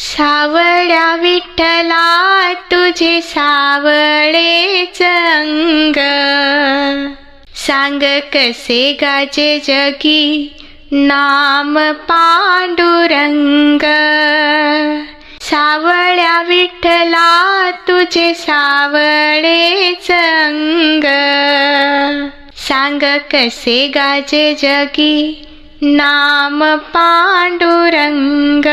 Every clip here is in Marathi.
सावळ्या विठ्ठला तुझे सावळेच अंग सांग कसे गाजे जगी नाम पांडुरंग. सावळ्या विठ्ठला तुझे सावळेच अंग सांग कसे गाजे जगी नाम पांडुरंग।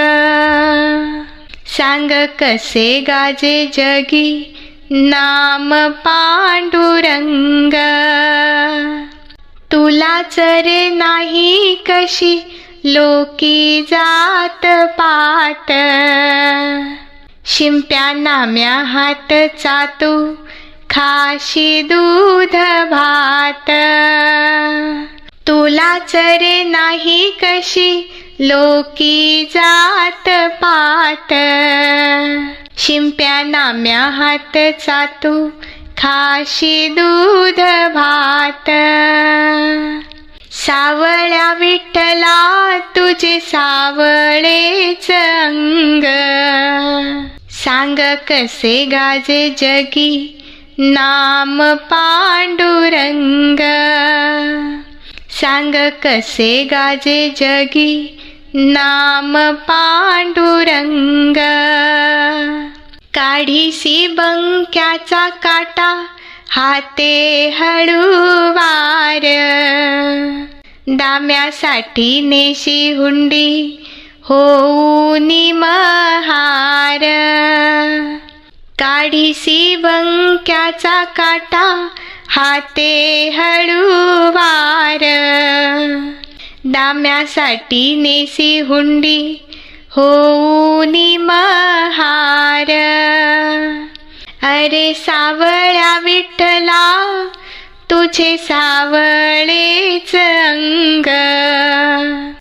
सांग कसे गाजे जगी? नाम पांडुरंग। तुला चरे नाही कशी? लोकी जात पाट शिंप्या नाम्या हात चातू खाशी दूध भात। तुला चरे नाही कशी लोकी जात पात. शिंप्या नाम्या हात चातू खाशी दूध भात. सावळ्या विठ्ठला तुझे सावळेच अंग. सांग कसे गाजे जगी नाम पांडुरंग. सांग कसे गाजे जगी? नाम पांडुरंग. काढीसी बंक्याचा काटा हाते हळूवार. दाम्यासाठी नेशी हुंडी होऊनी महार. काढीसी बंक्याचा काटा हाते हळूवार. दाम्यासाठी नेसी हुंडी होऊनी महार. अरे सावळ्या विठ्ठला तुझे सावळेच अंग.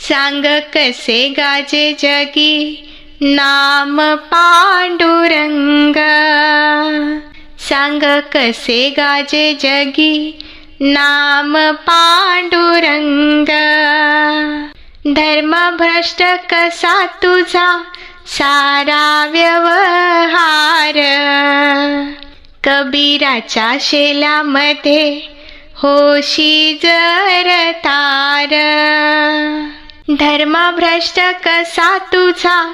सांग कसे गाजे जगी नाम पांडुरंग. सांग कसे गाजे जगी? नाम पांडुरंग. धर्मभ्रष्ट कसा तुझा? सारा व्यवहार. कबीराच्या शेलामध्ये होशी जर तार. धर्मभ्रष्ट कसा तुझा?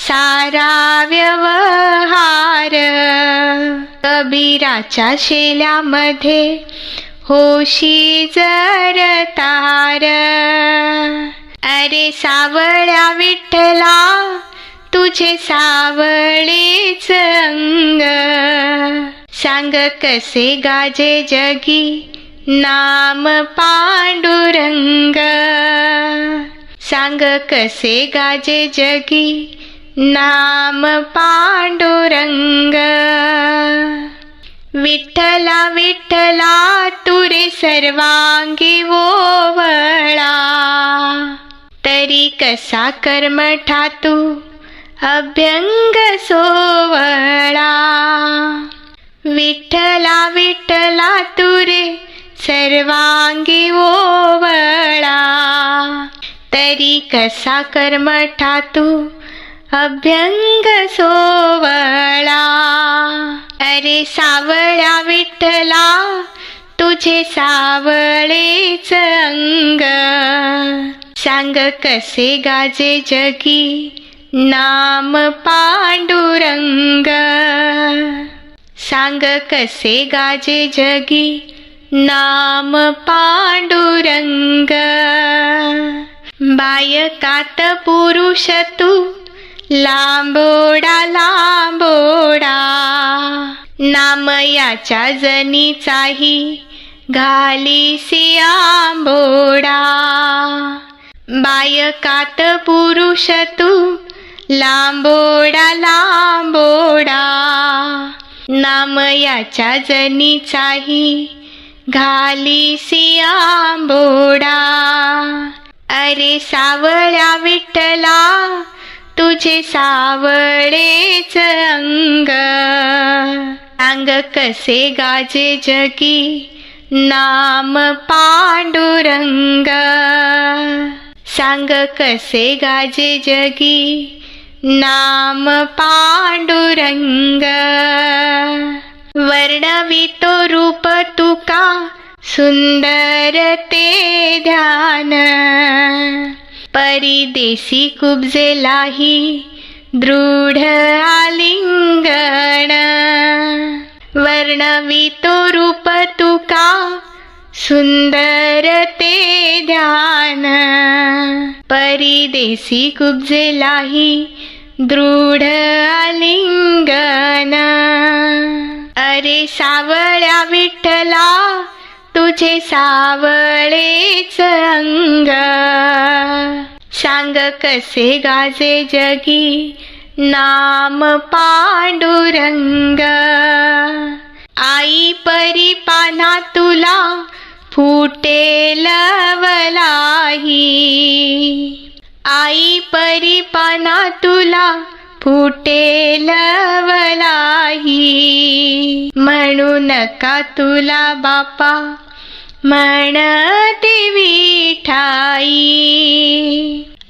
सारा व्यवहार कबीराच्या शेल्यामध्ये होशी जर तार. अरे सावळ्या विठ्ठला तुझे सावळेच अंग. सांग कसे गाजे जगी नाम पांडुरंग. सांग कसे गाजे जगी नाम पांडुरंग। विठ्ठला विठ्ठला तुरे सर्वांगी ओवळा। तरी कसा कर्म ठातू अभ्यंग सोवळा। विठ्ठला विठ्ठला तुरे सर्वांगी ओवळा। तरी कसा कर्म ठातू अभ्यंग सोवळा अरे सावळ्या विठ्ठला तुझे सावळेच अंग. सांग कसे गाजे जगी नाम पांडुरंग. सांग कसे गाजे जगी नाम पांडुरंग. बायकात पुरुष तू लांबोडा लांबोडा नाम याच्या जनीचाही घाली सियांबोडा बायकात पुरुष तू लांबोडा लांबोडा नाम याच्या जनीचाही घाली सियांबोडा अरे सावळ्या विठ्ठला तुझे सावळेच अंग. अंग कसे गाजे जगी नाम पांडुरंग. सांग कसे गाजे जगी नाम पांडुरंग. वर्णवितो रूप तुका सुंदर ते ध्यान. परिदेशी कुबजेलाही दृढ आलिंगण वर्णवितो रूप तुका सुंदर ते ध्यान. परिदेशी कुबजेलाही दृढ आलिंगन. अरे सावळ्या विठ्ठला तुझे सावळेच अंग. सांग कसे गाजे जगी नाम पांडुरंग. आई परी पाना तुला फुटेल वलाही. आई परी पाना तुला फुटेल वलाही. नका तुला बापा. म्हणते विठाई.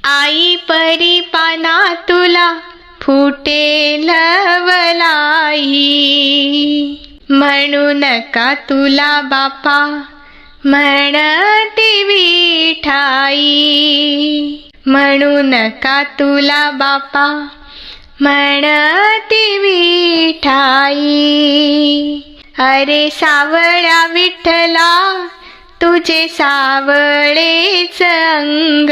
आई परी पाना तुला फुटे लवलाई म्हणू नका तुला बापा. म्हणते विठाई. म्हणू नका तुला बापा. म्हणते विठाई. अरे सावळ्या विठ्ठला तुझे सावळेच अंग.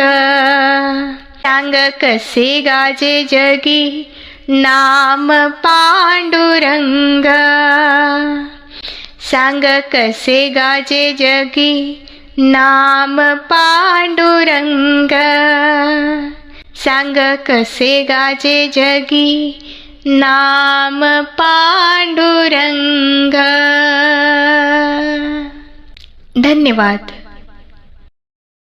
सांग कसे गाजे जगी नाम पांडुरंग. सांग कसे गाजे जगी नाम पांडुरंग. सांग कसे गाजे जगी नाम पांडुरंग। धन्यवाद।